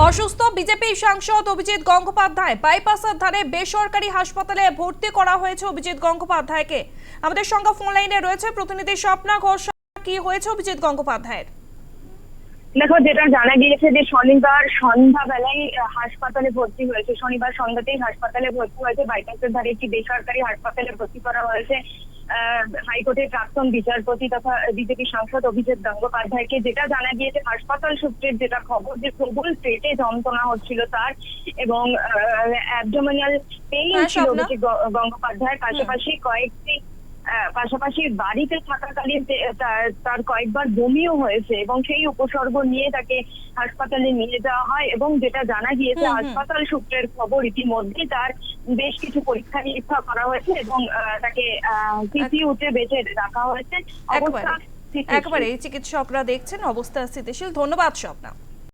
অসুস্থ বিজেপি সাংসদ অভিজিৎ গঙ্গোপাধ্যায় বাইপাসের ধারে বেসরকারি হাসপাতালে ভর্তি করা হয়েছে অভিজিৎ গঙ্গোপাধ্যায়কে। আমাদের সঙ্গে ফোন লাইনে রয়েছে প্রতিনিধি স্বপ্না ঘোষ। কি হয়েছে অভিজিৎ গঙ্গোপাধ্যায়ের? দেখো, যেটা জানা গিয়েছে যে শনিবার সন্ধ্যাবেলায় হাসপাতালে ভর্তি হয়েছে, শনিবার সন্ধ্যাতেই হাসপাতালে ভর্তি হয়েছে, বাইপাসের ধারে একটি বেসরকারি হাসপাতালে ভর্তি করা হয়েছে। হাইকোর্টের প্রাক্তন বিচারপতি তথা বিজেপি সাংসদ অভিজিৎ গঙ্গোপাধ্যায়কে যেটা জানা গিয়েছে হাসপাতাল সূত্রের যেটা খবর যে প্রবল পেটে যন্ত্রণা হচ্ছিল তার এবং অ্যাবডোমিনাল পেইন ছিল অভিজিৎ গঙ্গোপাধ্যায়ের পাশাপাশি কয়েকটি পাশাপাশি বাড়িতে থাকাকালীন তার- কয়েকবার বমিও হয়েছে এবং সেই উপসর্গ নিয়ে তাকে হাসপাতালে নিয়ে যাওয়া হয় এবং যেটা জানা গিয়েছে। হাসপাতাল সূত্রের খবর ইতিমধ্যে তার বেশ কিছু পরীক্ষা নিরীক্ষা করা হয়েছে এবং আহ, তাকে সিসিউতে বেঁচে রাখা হয়েছে অবস্থা। একেবারে চিকিৎসকরা দেখছেন অবস্থা স্থিতিশীল ধন্যবাদ স্বপ্না